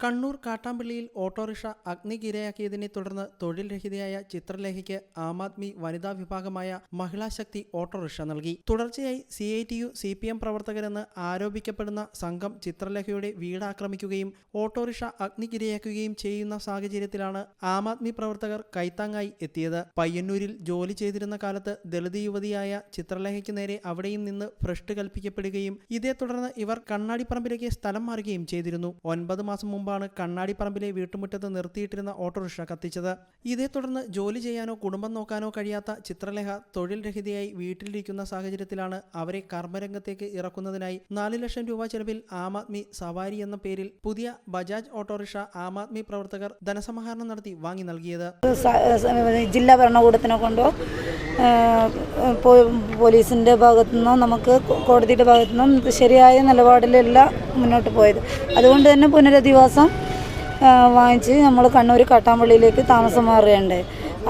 Kannur കാട്ടാമ്പള്ളിയിൽ autorickshaw അഗ്നിക്കിരയാക്കിയതിനെ തുടർന്ന് തൊഴിൽ രഹിതയായ ചിത്രലേഖയ്ക്ക് ആം ആദ്മി വനിതാ വിഭാഗമായ മഹിളാ ശക്തി ഓട്ടോറിക്ഷ നൽകി. തുടർച്ചയായി C I T U C P M പ്രവർത്തകരെന്ന് ആരോപിക്കപ്പെടുന്ന സംഘം ചിത്രലേഖയുടെ വീടാക്രമിക്കുകയും ഓട്ടോറിക്ഷ അഗ്നിക്കിരയാക്കുകയും ചെയ്യുന്ന സാഹചര്യത്തിലാണ് ആം ആദ്മി പ്രവർത്തകർ കൈത്താങ്ങായി എത്തിയത്. പയ്യന്നൂരിൽ ജോലി ചെയ്തിരുന്ന കാലത്ത് ദളിത് യുവതിയായ ചിത്രലേഖയ്ക്ക് നേരെ അവിടെയും നിന്ന് ഭ്രഷ്ട് കൽപ്പിക്കപ്പെടുകയും ഇതേ തുടർന്ന് ഇവർ കണ്ണാടിപ്പറമ്പിലേക്ക് സ്ഥലം മാറുകയും ചെയ്തിരുന്നു. ഒൻപത് മാസം മുമ്പാണ് കണ്ണാടിപ്പറമ്പിലെ വീട്ടുമുറ്റത്ത് നിർത്തിയിട്ടിരുന്ന ഓട്ടോറിക്ഷ കത്തിച്ചത്. ഇതേ തുടർന്ന് ജോലി ചെയ്യാനോ കുടുംബം നോക്കാനോ കഴിയാത്ത ചിത്രലേഖ തൊഴിൽ രഹിതയായി വീട്ടിലിരിക്കുന്ന സാഹചര്യത്തിലാണ് അവരെ കർമ്മരംഗത്തേക്ക് ഇറക്കുന്നതിനായി നാല് ലക്ഷം രൂപ ചെലവിൽ ആം ആദ്മി സവാരി എന്ന പേരിൽ പുതിയ ബജാജ് ഓട്ടോറിക്ഷ ആം ആദ്മി പ്രവർത്തകർ ധനസമാഹരണം നടത്തി വാങ്ങി നൽകിയത്. ജില്ലാ ഭരണകൂടത്തിനെ കൊണ്ടോ പോലീസിന്റെ ഭാഗത്തു നിന്നോ നമുക്ക് കോടതിയുടെ ഭാഗത്തു നിന്നും ശരിയായ നിലപാടിലല്ല മുന്നോട്ട് പോയത്. അതുകൊണ്ട് തന്നെ പുനരധിവാസം ആ, വാങ്ങിച്ച് നമ്മൾ കണ്ണൂർ കാട്ടാമ്പള്ളിയിലേക്ക് താമസം മാറുകയുണ്ട്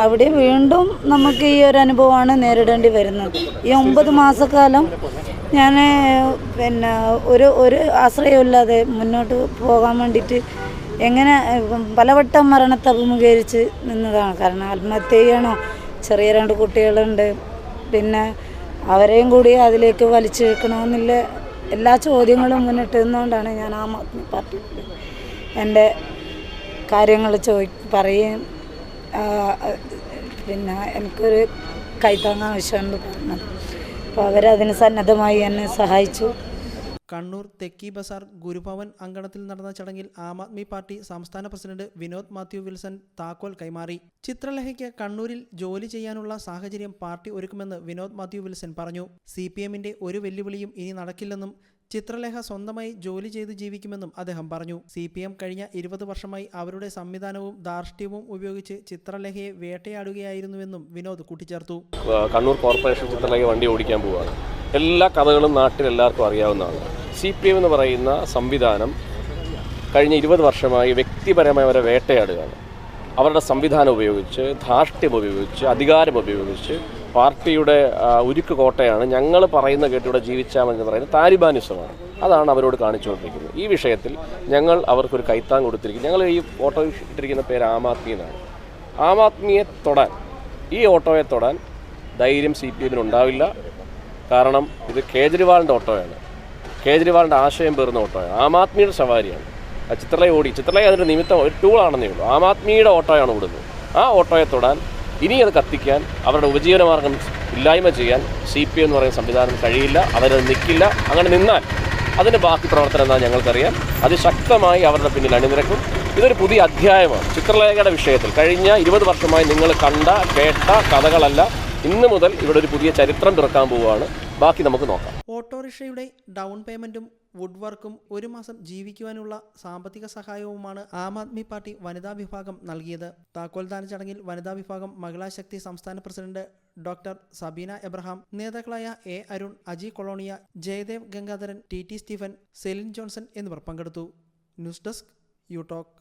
അവിടെ വീണ്ടും നമുക്ക് ഈ ഒരു അനുഭവമാണ് നേരിടേണ്ടി വരുന്നത്. ഈ ഒമ്പത് മാസക്കാലം ഞാൻ പിന്നെ ഒരു ഒരു ആശ്രയമില്ലാതെ മുന്നോട്ട് പോകാൻ വേണ്ടിയിട്ട് എങ്ങനെ പലവട്ടം മരണത്തെ അഭിമുഖീകരിച്ച് നിന്നതാണ്. കാരണം ആത്മഹത്യ ചെയ്യണോ? ചെറിയ രണ്ട് കുട്ടികളുണ്ട്. പിന്നെ അവരെയും കൂടി അതിലേക്ക് വലിച്ചു വെക്കണമെന്നില്ല എല്ലാ ചോദ്യങ്ങളും മുന്നിട്ട് നിന്നുകൊണ്ടാണ് ഞാൻ ആം ആദ്മി പാർട്ടിയിൽ എന്റെ കാര്യങ്ങൾ ചോദി പറയുകയും പിന്നെ എനിക്കൊരു കൈത്താങ്ങ ആവശ്യമാണെന്ന് പറഞ്ഞത്. അപ്പോൾ അവരതിന് സന്നദ്ധമായി എന്നെ സഹായിച്ചു. കണ്ണൂർ തെക്കി ബസാർ ഗുരുഭവൻ അങ്കണത്തിൽ നടന്ന ചടങ്ങിൽ ആം ആദ്മി പാർട്ടി സംസ്ഥാന പ്രസിഡന്റ് വിനോദ് മാത്യു വിൽസൺ താക്കോൽ കൈമാറി. ചിത്രലഹയ്ക്ക് കണ്ണൂരിൽ ജോലി ചെയ്യാനുള്ള സാഹചര്യം പാർട്ടി ഒരുക്കുമെന്ന് വിനോദ് മാത്യു വിൽസൺ പറഞ്ഞു. സി ഒരു വെല്ലുവിളിയും ഇനി നടക്കില്ലെന്നും ചിത്രലേഖ സ്വന്തമായി ജോലി ചെയ്ത് ജീവിക്കുമെന്നും അദ്ദേഹം പറഞ്ഞു. സി പി എം കഴിഞ്ഞ ഇരുപത് വർഷമായി അവരുടെ സംവിധാനവും ധാർഷ്ട്യവും ഉപയോഗിച്ച് ചിത്രലേഖയെ വേട്ടയാടുകയായിരുന്നുവെന്നും വിനോദ് കൂട്ടിച്ചേർത്തു. കണ്ണൂർ കോർപ്പറേഷൻ ചിത്രലേഖ വണ്ടി ഓടിക്കാൻ പോവുകയാണ് എല്ലാ കഥകളും നാട്ടിൽ എല്ലാവർക്കും അറിയാവുന്നതാണ്. സി പി എം എന്ന് പറയുന്ന സംവിധാനം കഴിഞ്ഞ ഇരുപത് വർഷമായി വ്യക്തിപരമായി അവരെ വേട്ടയാടുകയാണ്. അവരുടെ സംവിധാനം ഉപയോഗിച്ച് ധാർഷ്ട്യം ഉപയോഗിച്ച് അധികാരം ഉപയോഗിച്ച് പാർട്ടിയുടെ ഉരുക്ക് കോട്ടയാണ്. ഞങ്ങൾ പറയുന്ന കേട്ടിവിടെ ജീവിച്ചാൽ മതി എന്ന് പറയുന്ന താലിബാനിസമാണ്. അതാണ് അവരോട് കാണിച്ചുകൊണ്ടിരിക്കുന്നത്. ഈ വിഷയത്തിൽ ഞങ്ങൾ അവർക്കൊരു കൈത്താങ് കൊടുത്തിരിക്കുന്നു. ഞങ്ങൾ ഈ ഓട്ടോ ഇട്ടിരിക്കുന്ന പേര് ആം ആദ്മി എന്നാണ്. ആം ആദ്മിയെ തൊടാൻ ഈ ഓട്ടോയെ തൊടാൻ ധൈര്യം സി പി എമ്മിന് ഉണ്ടാവില്ല. കാരണം ഇത് കേജ്രിവാളിന്റെ ഓട്ടോയാണ്. കേജ്രിവാളിന്റെ ആശയം പേർന്ന ഓട്ടോയാണ്. ആം ആദ്മിയുടെ സവാരിയാണ്. ചിത്രലയ ഓടി. ചിത്രലയ അതിന്റെ നിമിത്തം ഒരു ടൂളാണെന്നേ ഉള്ളൂ. ആം ആദ്മിയുടെ ഓട്ടോയാണ് ഓടുന്നത്. ആ ഓട്ടോയെ തൊടാൻ ഇനി അത് കത്തിക്കാൻ അവരുടെ ഉപജീവനമാർഗം ഇല്ലായ്മ ചെയ്യാൻ സി പി എന്ന് പറയുന്ന സംവിധാനം കഴിയില്ല അവരത് നിൽക്കില്ല അങ്ങനെ നിന്നാൽ അതിന്റെ ബാക്കി പ്രവർത്തനം എന്താ ഞങ്ങൾക്കറിയാം. അതിശക്തമായി അവരുടെ പിന്നിൽ അണിനിരക്കും. ഇതൊരു പുതിയ അധ്യായമാണ്. ചിത്രലേഖയുടെ വിഷയത്തിൽ കഴിഞ്ഞ ഇരുപത് വർഷമായി നിങ്ങൾ കണ്ട കേട്ട കഥകളല്ല. ഇന്ന് മുതൽ ഇവിടെ ഒരു പുതിയ ചരിത്രം പിറക്കാൻ പോവുകയാണ്. ബാക്കി നമുക്ക് നോക്കാം. ഓട്ടോറിക്ഷയുടെ ഡൗൺ പേയ്മെന്റും വുഡ് വർക്കും ഒരു മാസം ജീവിക്കുവാനുള്ള സാമ്പത്തിക സഹായവുമാണ് ആം ആദ്മി പാർട്ടി വനിതാ വിഭാഗം നൽകിയത്. താക്കോൽദാന ചടങ്ങിൽ വനിതാ വിഭാഗം മഹിളാ ശക്തി സംസ്ഥാന പ്രസിഡന്റ് ഡോക്ടർ സബീന എബ്രഹാം നേതാക്കളായ A Arun Aji Kolonia Jayadev Gangadharan T T Stephen Celine Johnson എന്നിവർ പങ്കെടുത്തു. News desk you talk